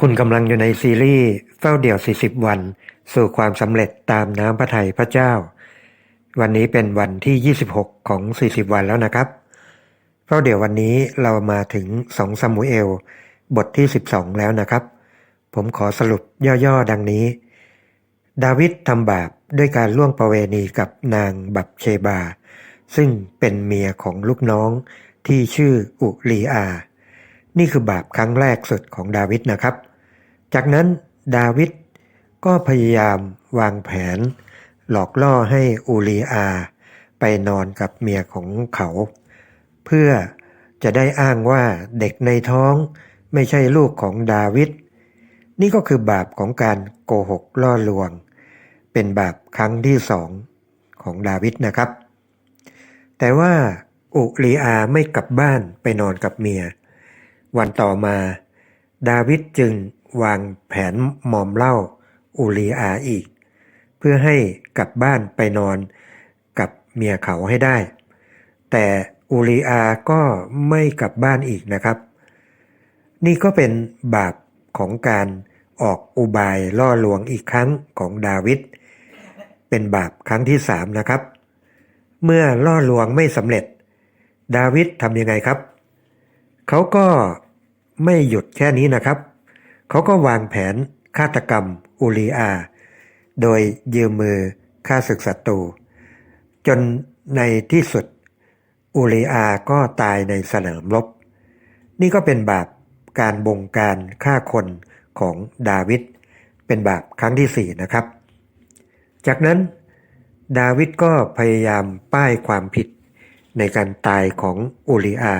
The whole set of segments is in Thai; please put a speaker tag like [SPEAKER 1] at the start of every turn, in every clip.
[SPEAKER 1] คุณกำลังอยู่ในซีรีส์เฝ้าเดี่ยว 40 วัน สู่ความสำเร็จตามน้ำพระทัยพระเจ้า วันนี้เป็นวันที่ 26 ของ 40 วันแล้วนะครับ เฝ้าเดี่ยววันนี้เรามาถึง2ซามูเอล บทที่ 12 แล้วนะครับ ผมขอสรุปย่อๆ ดังนี้ ดาวิดทำบาปด้วยการล่วงประเวณีกับนางบับเชบา ซึ่งเป็นเมียของลูกน้องที่ชื่ออุลีอา นี่คือบาปครั้งแรกสุดของดาวิดนะครับ จากนั้นดาวิดก็พยายามวางแผน หลอกล่อให้อูลีอาไปนอนกับเมียของเขา เพื่อจะได้อ้างว่าเด็กในท้องไม่ใช่ลูกของดาวิดนี่ก็คือบาปของการโกหกล่อลวง เป็นบาปครั้งที่สองของดาวิดนะครับ แต่ว่าอุลีอาไม่กลับบ้านไปนอนกับเมีย วันต่อมา ดาวิดจึง วางแผนหมอมเหล้าอูลีอาอีก เพื่อให้กลับบ้านไปนอนกับเมียเขาให้ได้ แต่อูลีอาก็ไม่กลับบ้านอีกนะครับ นี่ก็เป็นบาปของการออกอุบายล่อลวงอีกครั้งของดาวิดเป็นบาปครั้งที่สามนะครับ เมื่อล่อลวงไม่สำเร็จ ดาวิดทำยังไงครับ เขาก็ไม่หยุดแค่นี้นะครับ เขาก็วางแผนฆาตกรรมอูลีอา โดยยืมมือฆ่าศึกศัตรูจนในที่สุดอูลีอาก็ตายในสนามรบ นี่ก็เป็นบาปการบงการฆ่าคนของดาวิดเป็นบาปครั้งที่สี่นะครับ จากนั้นดาวิดก็พยายามป้ายความผิดในการตายของอูลีอา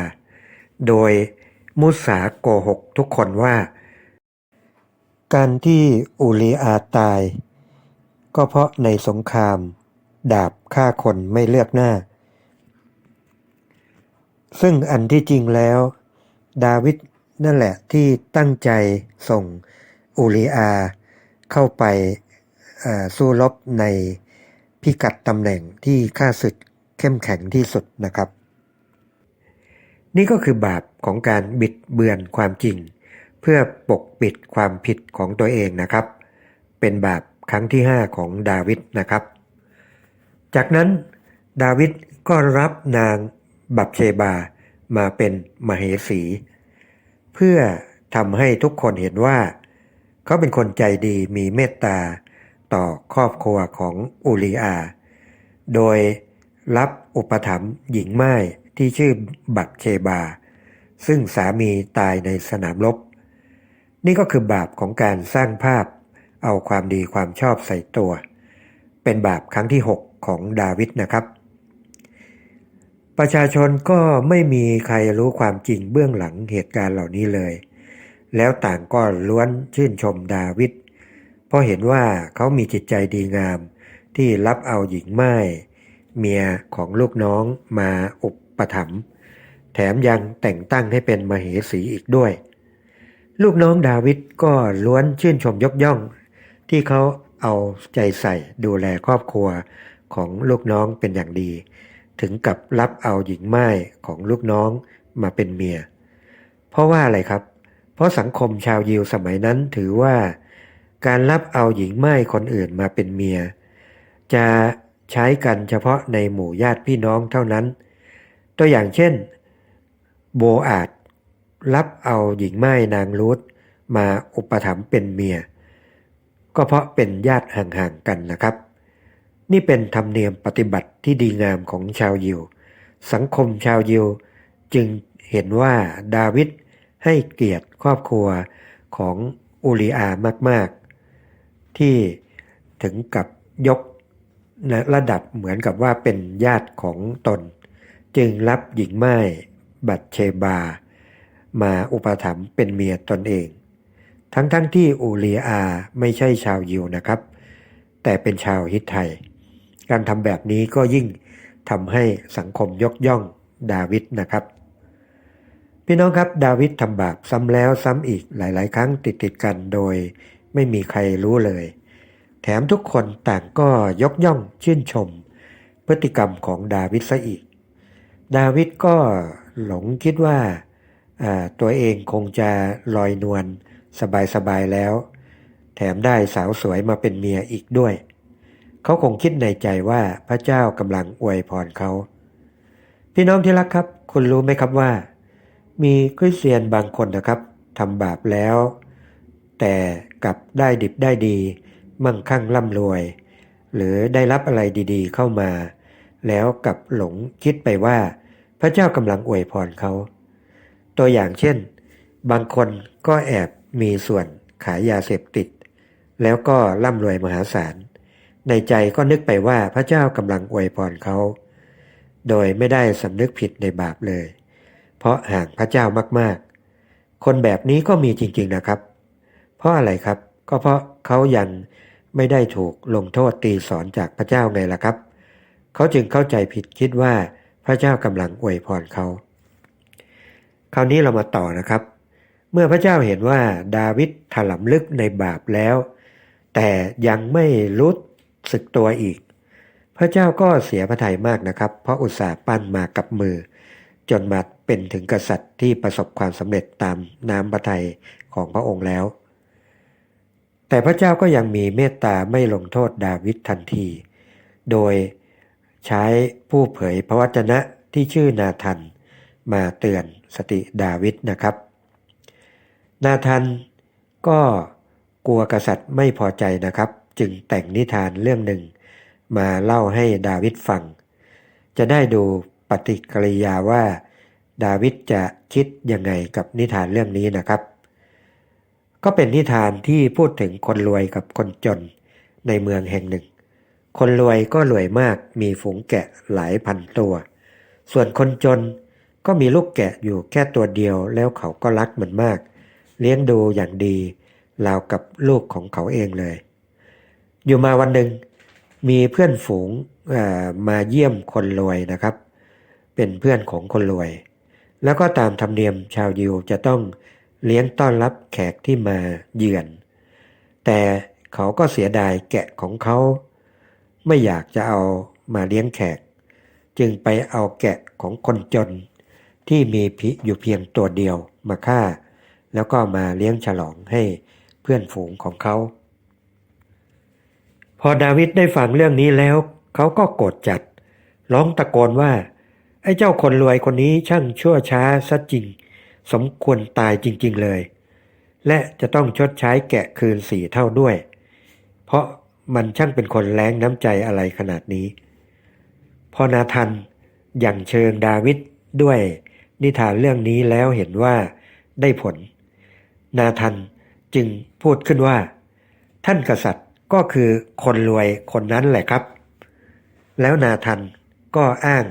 [SPEAKER 1] โดยมุสาโกหกทุกคนว่า การที่อูลีอาตาย ก็เพราะในสงคราม ดาบฆ่าคนไม่เลือกหน้า ซึ่งอันที่จริงแล้ว ดาวิดนั่นแหละที่ตั้งใจส่งอูลีอาเข้าไปสู้รบในพิกัดตำแหน่งที่ค่าศึกเข้มแข็งที่สุดนะครับ นี่ก็คือบาปของการบิดเบือนความจริง เพื่อปกปิดความผิดของตัวเองนะครับ เป็นบาปครั้งที่ 5 ของดาวิดนะครับ จากนั้นดาวิดก็รับนางบับเชบามาเป็นมเหสี เพื่อทำให้ทุกคนเห็นว่า เขาเป็นคนใจดีมีเมตตาต่อครอบครัวของอูลีอา โดยรับอุปถัมภ์หญิงไม้ที่ชื่อบักเชบา ซึ่งสามีตายในสนามรบ นี่ก็คือบาปของการสร้างภาพ เอาความดีความชอบใส่ตัว เป็นบาปครั้งที่ 6 ของดาวิดนะครับ ประชาชนก็ไม่มีใครรู้ความจริงเบื้องหลังเหตุการณ์เหล่านี้เลย แล้วต่างก็ล้วนชื่นชมดาวิดเพราะเห็นว่าเขามีจิตใจดีงาม ที่รับเอาหญิงไม้เมียของลูกน้องมาอุปถัมภ์แถมยังแต่งตั้งให้เป็นมเหสีอีกด้วย ลูกน้องดาวิดก็ล้วนชื่นชมยกย่อง ที่เขาเอาใจใส่ดูแลครอบครัวของลูกน้องเป็นอย่างดี ถึงกับรับเอาหญิงไม้ของลูกน้องมาเป็นเมีย เพราะว่าอะไรครับ เพราะสังคมชาวยิวสมัยนั้นถือว่า การรับเอาหญิงไม้คนอื่นมาเป็นเมีย จะใช้กันเฉพาะในหมู่ญาติพี่น้องเท่านั้น ตัวอย่างเช่น โบอาจ รับเอาหญิงไม้นางรูธมาอุปถัมภ์เป็นเมีย ก็เพราะเป็นญาติห่างๆกันนะครับ นี่เป็นธรรมเนียมปฏิบัติที่ดีงามของชาวยิว สังคมชาวยิวจึงเห็นว่าดาวิดให้เกียรติครอบครัวของอูลีอามาก ๆ ที่ถึงกับยกนะระดับเหมือนกับว่าเป็นญาติของตน จึงรับหญิงไม้บัตเชบา มาอุปถัมภ์เป็นเมียตนเอง ทั้งๆทที่อูเลียอาไม่ใช่ชาวยิวนะครับ แต่เป็นชาวฮิตไทย การทำแบบนี้ก็ยิ่งทำให้สังคมยกย่องดาวิดนะครับ พี่น้องครับดาวิดทำบาปซ้ำแล้วซ้ำอีกหลาย ๆ ครั้งติดติดๆกันโดยไม่มีใครรู้เลย แถมทุกคนต่างก็ยกย่องชื่นชม พฤติกรรมของดาวิดซะอีก ดาวิดก็หลงคิดว่า ตัวเองคงจะลอยนวลสบายๆแล้ว แถมได้สาวสวยมาเป็นเมียอีกด้วย เขาคงคิดในใจว่าพระเจ้ากำลังอวยพรเขา พี่น้องที่รักครับ คุณรู้ไหมครับว่า มีคริสเตียนบางคนนะครับทำบาปแล้ว แต่กลับได้ดิบได้ดี มั่งคั่งร่ำรวย หรือได้รับอะไรดีๆ เข้ามา แล้วกลับหลงคิดไปว่า พระเจ้ากำลังอวยพรเขา ตัวอย่างเช่น บางคนก็แอบมีส่วนขายยาเสพติด แล้วก็ร่ำรวยมหาศาล ในใจก็นึกไปว่าพระเจ้ากำลังอวยพรเขา โดยไม่ได้สำนึกผิดในบาปเลย เพราะห่างพระเจ้ามากๆ คนแบบนี้ก็มีจริงๆนะครับ เพราะอะไรครับก็เพราะเขายังไม่ได้ถูกลงโทษตีสอนจากพระเจ้าไงล่ะครับ เขาจึงเข้าใจผิดคิดว่าพระเจ้ากำลังอวยพรเขา คราวนี้เรามาต่อนะครับ เมื่อพระเจ้าเห็นว่าดาวิดถลำลึกในบาปแล้ว แต่ยังไม่รู้สึกตัวอีก พระเจ้าก็เสียพระทัยมากนะครับ เพราะอุตส่าห์ปั้นมากับมือ จนมาเป็นถึงกษัตริย์ที่ประสบความสำเร็จตามน้ำพระทัยของพระองค์แล้ว แต่พระเจ้าก็ยังมีเมตตาไม่ลงโทษดาวิดทันที โดยใช้ผู้เผยพระวจนะที่ชื่อนาธัน มาเตือนสติดาวิดนะครับ นาธันก็กลัวกษัตริย์ไม่พอใจนะครับ จึงแต่งนิทานเรื่องหนึ่ง มาเล่าให้ดาวิดฟัง จะได้ดูปฏิกิริยาว่าดาวิดจะคิดยังไงกับนิทานเรื่องนี้นะครับ ก็เป็นนิทานที่พูดถึงคนรวยกับคนจนในเมืองแห่งหนึ่ง คนรวยก็รวยมากมีฝูงแกะหลายพันตัว ส่วนคนจน ก็มีลูกแกะอยู่แค่ตัวเดียวแล้วเขาก็รักมันมาก เลี้ยงดูอย่างดีราวกับลูกของเขาเองเลย อยู่มาวันหนึ่งมีเพื่อนฝูงมาเยี่ยมคนรวยนะครับ เป็นเพื่อนของคนรวย แล้วก็ตามธรรมเนียมชาวยิวจะต้องเลี้ยงต้อนรับแขกที่มาเยือน แต่เขาก็เสียดายแกะของเขา ไม่อยากจะเอามาเลี้ยงแขก จึงไปเอาแกะของคนจน ที่มีพิอยู่เพียงตัวเดียวมาฆ่า แล้วก็มาเลี้ยงฉลองให้เพื่อนฝูงของเขา พอดาวิดได้ฟังเรื่องนี้แล้ว เขาก็โกรธจัด ร้องตะโกนว่า ไอ้เจ้าคนรวยคนนี้ช่างชั่วช้าซะจริง สมควรตายจริง ๆเลย และจะต้องชดใช้แกะคืนสี่เท่าด้วย เพราะมันช่างเป็นคนแรงน้ำใจอะไรขนาดนี้ พอนาทันอย่างเชิงดาวิดด้วย นิทานเรื่องนี้แล้วเห็นว่าได้ผล นาทันจึงพูดขึ้นว่า ท่านกษัตริย์ก็คือคนรวยคนนั้นแหละครับ แล้วนาทันก็อ้าง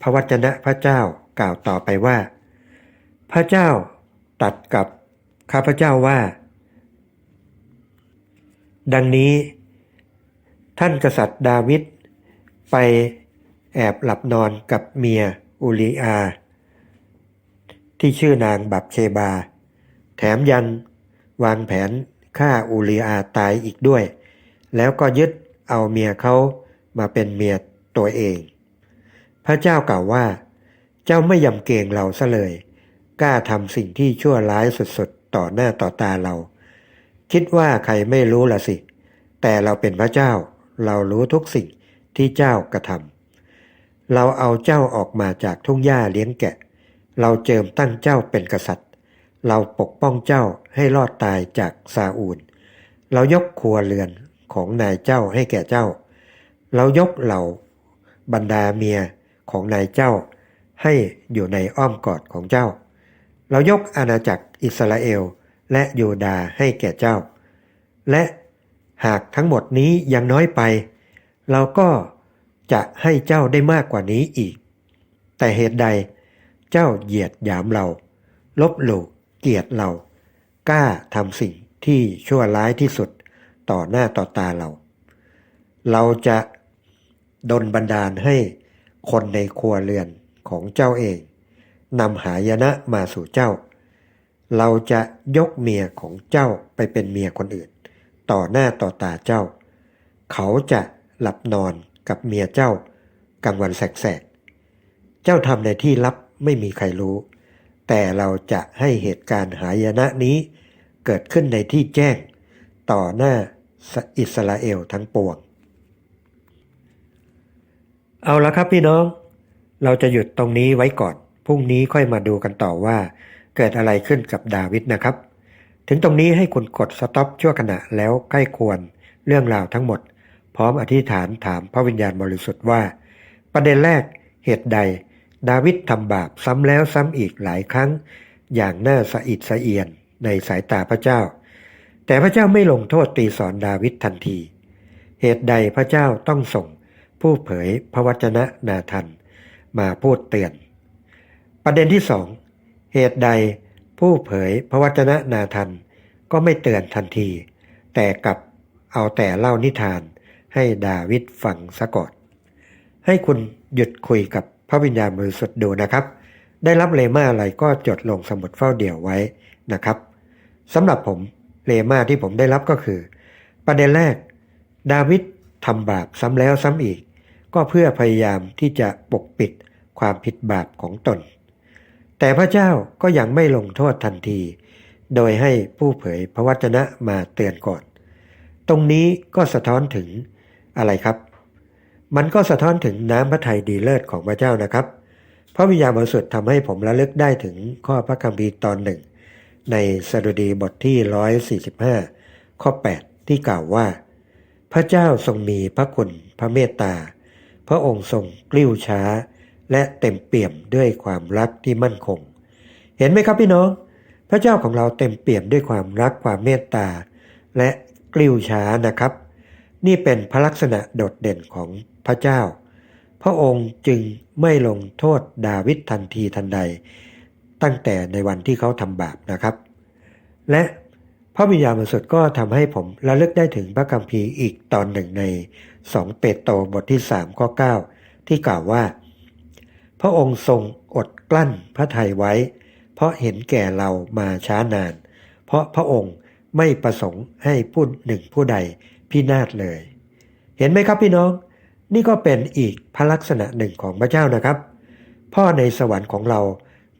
[SPEAKER 1] พระวจนะพระเจ้ากล่าวต่อไปว่า พระเจ้าตัดกับข้าพเจ้าว่า ดังนี้ ท่านกษัตริย์ดาวิดไปแอบหลับนอนกับเมียอุลีอา ที่ชื่อนางบับเชบา แถมยังวางแผนฆ่าอุลีอาตายอีกด้วย แล้วก็ยึดเอาเมียเขามาเป็นเมียตัวเอง พระเจ้ากล่าวว่า เจ้าไม่ยำเกรงเราซะเลย กล้าทำสิ่งที่ชั่วร้ายสุดๆ ต่อหน้าต่อตาเรา คิดว่าใครไม่รู้ละสิ แต่เราเป็นพระเจ้า เรารู้ทุกสิ่งที่เจ้ากระทำเราเอาเจ้าออกมาจากทุ่งหญ้าเลี้ยงแกะ เราเจิมตั้งเจ้าเป็นกษัตริย์ เราปกป้องเจ้าให้รอดตายจากซาอูล เรายกครัวเรือนของนายเจ้าให้แก่เจ้า เรายกเหล่าบรรดาเมียของนายเจ้า ให้อยู่ในอ้อมกอดของเจ้า เรายกอาณาจักรอิสราเอลและยูดาให้แก่เจ้า และหากทั้งหมดนี้ยังน้อยไป เราก็จะให้เจ้าได้มากกว่านี้อีก แต่เหตุใดเจ้าเหยียดหยามเรา ลบหลู่เกลียดเรา กล้าทำสิ่งที่ชั่วร้ายที่สุดต่อหน้าต่อตาเรา เราจะดนบันดาลให้คนในครัวเรือนของเจ้าเองนำหายนะมาสู่เจ้า เราจะยกเมียของเจ้าไปเป็นเมียคนอื่น ต่อหน้าต่อตาเจ้า เขาจะหลับนอนกับเมียเจ้ากลางวันแสกๆ เจ้าทำในที่ลับ ไม่มีใครรู้ แต่เราจะให้เหตุการณ์หายนะนี้ เกิดขึ้นในที่แจ้ง ต่อหน้าอิสราเอลทั้งปวง เอาละครับพี่น้อง เราจะหยุดตรงนี้ไว้ก่อน พรุ่งนี้ค่อยมาดูกันต่อว่า เกิดอะไรขึ้นกับดาวิดนะครับ ถึงตรงนี้ให้คุณกดสต็อปชั่วขณะแล้วใกล้ควรเรื่องราวทั้งหมด พร้อมอธิษฐานถามพระวิญญาณบริสุทธิ์ว่า ประเด็นแรกเหตุใด ดาวิดทำบาปซ้ำแล้วซ้ำอีกหลายครั้ง อย่างน่าสะอิดสะเอียนในสายตาพระเจ้า แต่พระเจ้าไม่ลงโทษตีสอนดาวิดทันที เหตุใดพระเจ้าต้องส่งผู้เผยพระวจนะนาทันมาพูดเตือน ประเด็นที่สองเหตุใดผู้เผยพระวจนะนาทันก็ไม่เตือนทันที แต่กลับเอาแต่เล่านิทานให้ดาวิดฟังซะก่อน ให้คุณหยุดคุยกับ ระวิญญาณบริสุทธิ์ดูนะครับ ได้รับเลมาอะไรก็จดลงสมุดเฝ้าเดี่ยวไว้นะครับสำหรับผมเลมาที่ผมได้รับก็คือ ประเด็นแรก ดาวิดทำบาปซ้ำแล้วซ้ำอีก ก็เพื่อพยายามที่จะปกปิดความผิดบาปของตน แต่พระเจ้าก็ยังไม่ลงโทษทันที โดยให้ผู้เผยพระวจนะมาเตือนก่อน ตรงนี้ก็สะท้อนถึงอะไรครับ มันก็สะท้อนถึงน้ำพระทัยดีเลิศของพระเจ้านะครับ พระวิญญาณบริสุทธิ์ทำให้ผมระลึกได้ถึงข้อพระคัมภีร์ตอนหนึ่ง ในสดุดีบทที่ 145 ข้อ 8 ที่กล่าวว่า พระเจ้าทรงมีพระคุณพระเมตตา พระองค์ทรงกลิ้วช้า และเต็มเปี่ยมด้วยความรักที่มั่นคง เห็นไหมครับพี่น้อง พระเจ้าของเราเต็มเปี่ยมด้วยความรักความเมตตา และกลิ้วช้านะครับ นี่เป็นพระลักษณะโดดเด่นของ พระเจ้า พระองค์จึงไม่ลงโทษดาวิดทันทีทันใด ตั้งแต่ในวันที่เขาทำบาปนะครับ และพระวิญญาณบริสุทธิ์ก็ทำให้ผมระลึกได้ถึงพระคัมภีร์อีกตอนหนึ่งใน 2 เปโตรบทที่3ข้อ9ที่กล่าวว่า พระองค์ทรงอดกลั้นพระทัยไว้ เพราะเห็นแก่เรามาช้านาน เพราะพระองค์ไม่ประสงค์ให้ผู้หนึ่งผู้ใดพินาศเลย เห็นไหมครับพี่น้อง นี่ก็เป็นอีกพระลักษณะหนึ่งของพระเจ้านะครับ พ่อในสวรรค์ของเรา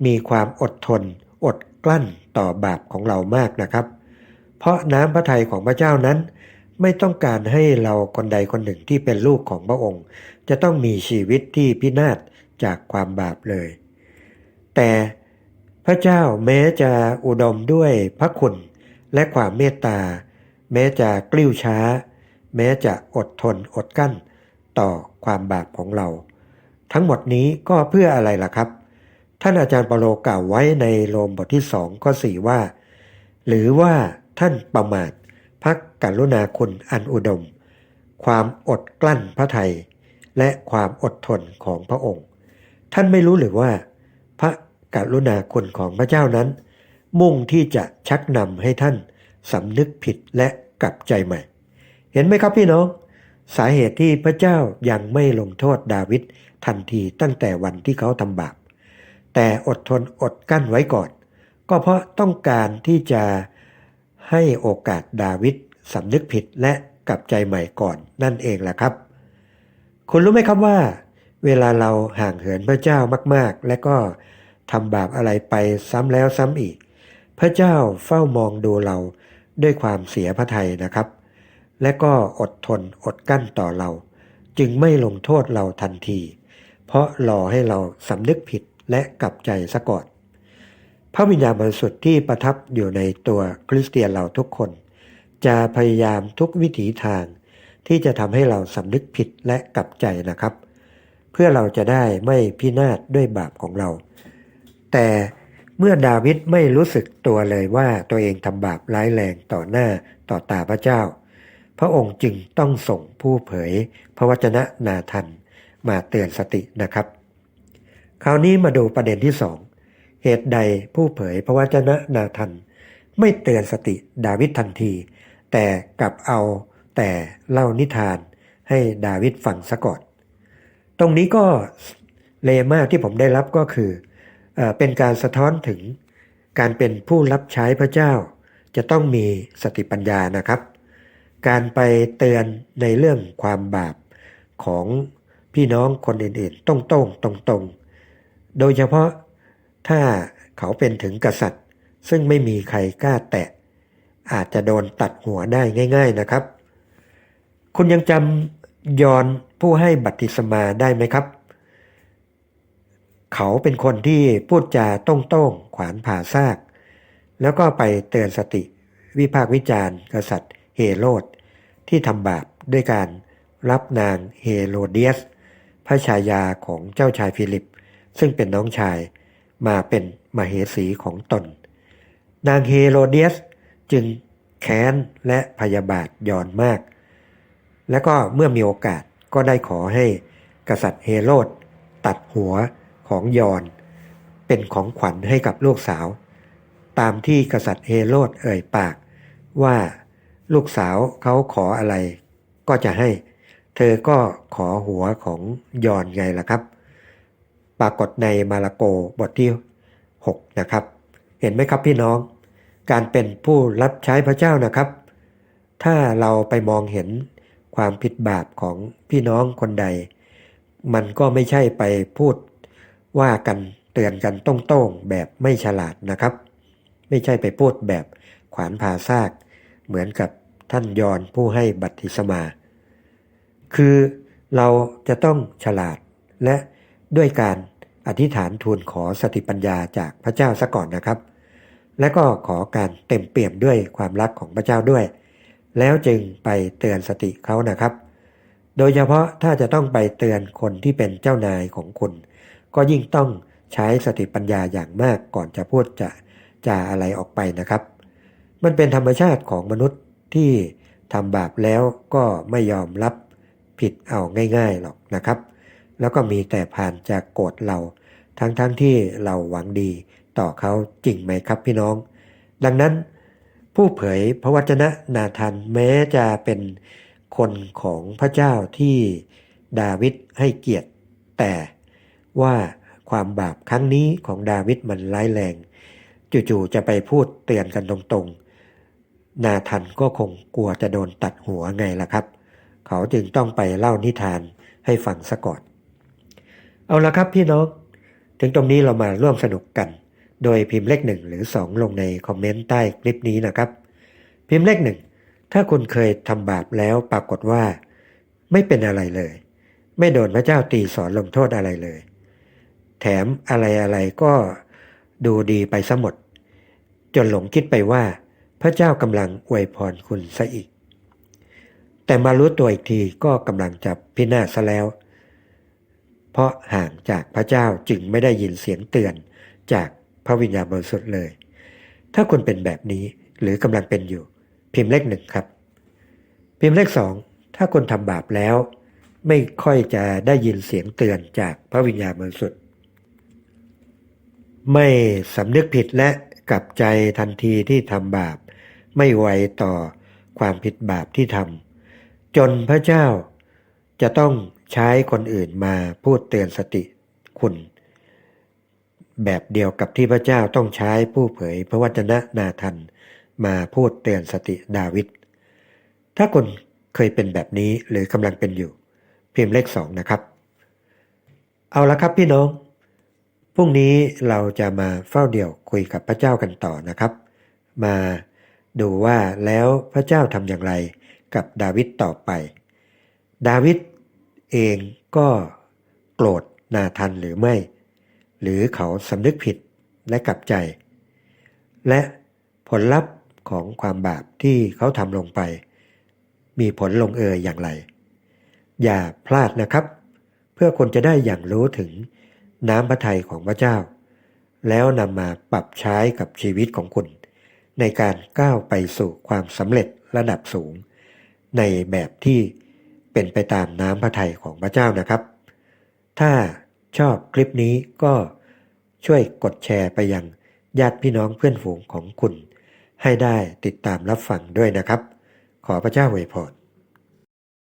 [SPEAKER 1] มีความอดทน อดกลั้นต่อบาปของเรามากนะครับ เพราะน้ำพระทัยของพระเจ้านั้น ไม่ต้องการให้เราคนใดคนหนึ่งที่เป็นลูกของพระองค์ จะต้องมีชีวิตที่พินาศจากความบาปเลย แต่พระเจ้าแม้จะอุดมด้วยพระคุณและความเมตตา แม้จะกลิ้วช้า แม้จะอดทนอดกั้น ต่อความบาปของเรา ทั้งหมดนี้ก็เพื่ออะไรล่ะครับ ท่านอาจารย์ปโลกล่าวไว้ในโรมบทที่สองข้อสี่ว่า หรือว่าท่านประมาทพระกรุณาคุณอันอุดม ความอดกลั้นพระไทย และความอดทนของพระองค์ ท่านไม่รู้หรือว่า พระกรุณาคุณของพระเจ้านั้น มุ่งที่จะชักนำให้ท่านสำนึกผิดและกลับใจใหม่ เห็นไหมครับพี่น้อง สาเหตุที่พระเจ้ายังไม่ลงโทษดาวิดทันทีตั้งแต่วันที่เขาทำบาป แต่อดทนอดกั้นไว้ก่อน ก็เพราะต้องการที่จะให้โอกาสดาวิดสำนึกผิดและกลับใจใหม่ก่อนนั่นเองแหละครับ คุณรู้ไหมครับว่า เวลาเราห่างเหินพระเจ้ามากๆ และก็ทำบาปอะไรไปซ้ำแล้วซ้ำอีก พระเจ้าเฝ้ามองดูเราด้วยความเสียพระทัยนะครับ และก็อดทนอดกั้นต่อเรา จึงไม่ลงโทษเราทันที เพราะรอให้เราสำนึกผิดและกลับใจซะก่อนพระวิญญาณบริสุทธิ์ที่ประทับอยู่ในตัวคริสเตียนเราทุกคน จะพยายามทุกวิถีทาง ที่จะทำให้เราสำนึกผิดและกลับใจนะครับ เพื่อเราจะได้ไม่พินาศด้วยบาปของเรา แต่เมื่อดาวิดไม่รู้สึกตัวเลยว่าตัวเองทำบาปร้ายแรงต่อหน้าต่อตาพระเจ้า พระองค์จึงต้องส่งผู้เผย พระวจนะนาทันมาเตือนสตินะครับ คราวนี้มาดูประเด็นที่สองเหตุใดผู้เผยพระวจนะนาทันไม่เตือนสติดาวิดทันที แต่กลับเอาแต่เล่านิทานให้ดาวิดฟังซะก่อน ตรงนี้ก็เลมาที่ผมได้รับก็คือเออเป็นการสะท้อนถึงการเป็นผู้รับใช้พระเจ้า จะต้องมีสติปัญญานะครับ การไปเตือนในเรื่องความบาปของพี่น้องคนอื่นๆต้องตรงตรงตรงๆโดยเฉพาะถ้าเขาเป็นถึงกษัตริย์ ซึ่งไม่มีใครกล้าแตะ อาจจะโดนตัดหัวได้ง่าย ๆนะครับ คุณยังจำยอนผู้ให้บัติศมาได้ไหมครับ เขาเป็นคนที่พูดจาโต้งขวานผ่าซาก แล้วก็ไปเตือนสติวิพากวิจารณ์กษัตริย์ โรดที่ทำบาปด้วยการรับนางเฮโรเดียส พระชายาของเจ้าชายฟิลิป ซึ่งเป็นน้องชายมาเป็นมเหสีของตน นางเฮโรเดียสจึงแค้นและพยาบาทยอนมาก และก็เมื่อมีโอกาสก็ได้ขอให้กษัตริย์เฮโรดตัดหัวของยอน เป็นของขวัญให้กับลูกสาว ตามที่กษัตริย์เฮโรดเอ่ยปากว่า ลูกสาวเขาขออะไร ก็จะให้ เธอก็ขอหัวของยอนไงล่ะครับ ปรากฏในมาระโกบทที่ 6 นะครับ เห็นไหมครับพี่น้อง การเป็นผู้รับใช้พระเจ้านะครับ ถ้าเราไปมองเห็นความผิดบาปของพี่น้องคนใด มันก็ไม่ใช่ไปพูดว่ากันเตือนกันต้งๆแบบไม่ฉลาดนะครับ ไม่ใช่ไปพูดแบบขวานผ่าซาก เหมือนกับท่านยอนผู้ให้บัติศมา คือเราจะต้องฉลาดและด้วยการอธิษฐานทูลขอสติปัญญาจากพระเจ้าซะก่อนนะครับ และก็ขอการเต็มเปี่ยมด้วยความรักของพระเจ้าด้วย แล้วจึงไปเตือนสติเขานะครับ โดยเฉพาะถ้าจะต้องไปเตือนคนที่เป็นเจ้านายของคุณ ก็ยิ่งต้องใช้สติปัญญาอย่างมากก่อนจะพูดจะจาอะไรออกไปนะครับ มันเป็นธรรมชาติของมนุษย์ที่ทำบาปแล้วก็ไม่ยอมรับผิดเอาง่ายๆหรอกนะครับ แล้วก็มีแต่ผ่านจากโกรธเรา ทั้งๆทที่เราหวังดีต่อเขาจริงไหมครับพี่น้อง ดังนั้นผู้เผยพระวจนะนาธานแม้จะเป็นคนของพระเจ้าที่ดาวิดให้เกียรติ แต่ว่าความบาปครั้งนี้ของดาวิดมันร้ายแรง จู่ๆจะไปพูดเตือนกันตรง นาทันก็คงกลัวจะโดนตัดหัวไงล่ะครับ เขาจึงต้องไปเล่านิทานให้ฟังซะก่อน เอาละครับพี่น้อง ถึงตรงนี้เรามาร่วมสนุกกัน โดยพิมพ์เลขหนึ่งหรือสองลงในคอมเมนต์ใต้คลิปนี้นะครับ พิมพ์เลขหนึ่งถ้าคุณเคยทำบาปแล้วปรากฏว่า ไม่เป็นอะไรเลย ไม่โดนพระเจ้าตีสอนลงโทษอะไรเลย แถมอะไรอะไรก็ดูดีไปซะหมด จนหลงคิดไปว่า พระเจ้ากำลังอวยพรคุณซะอีก แต่มารู้ตัวอีกทีก็กำลังจะพินาศซะแล้ว เพราะห่างจากพระเจ้าจึงไม่ได้ยินเสียงเตือนจากพระวิญญาณบริสุทธิ์เลย ถ้าคุณเป็นแบบนี้หรือกำลังเป็นอยู่ พิมพ์เลขหนึ่งครับ พิมพ์เลขสองถ้าคุณทำบาปแล้ว ไม่ค่อยจะได้ยินเสียงเตือนจากพระวิญญาณบริสุทธิ์ไม่สำนึกผิดและกลับใจทันทีที่ทำบาป ไม่ไวต่อความผิดบาปที่ทำจนพระเจ้าจะต้องใช้คนอื่นมาพูดเตือนสติคุณ แบบเดียวกับที่พระเจ้าต้องใช้ผู้เผยพระวจนะนาทันมาพูดเตือนสติดาวิดถ้าคุณเคยเป็นแบบนี้หรือกำลังเป็นอยู่ พิมพ์เลขสองนะครับ เอาละครับพี่น้องพรุ่งนี้เราจะมาเฝ้าเดี่ยวคุยกับพระเจ้ากันต่อนะครับ มา ดูว่าแล้วพระเจ้าทำอย่างไรกับดาวิดต่อไป ดาวิดเองก็โกรธนาทันหรือไม่ หรือเขาสำนึกผิดและกลับใจ และผลลัพธ์ของความบาปที่เขาทำลงไป มีผลลงเอยอย่างไร อย่าพลาดนะครับ เพื่อคนจะได้อย่างรู้ถึงน้ำพระทัยของพระเจ้า แล้วนำมาปรับใช้กับชีวิตของคุณ ในการก้าวไปสู่ความสำเร็จระดับสูง ในแบบที่เป็นไปตามน้ำพระทัยของพระเจ้านะครับ ถ้าชอบคลิปนี้ก็ช่วยกดแชร์ไปยังญาติพี่น้องเพื่อนฝูงของคุณ ให้ได้ติดตามรับฟังด้วยนะครับ ขอพระเจ้าอวยพร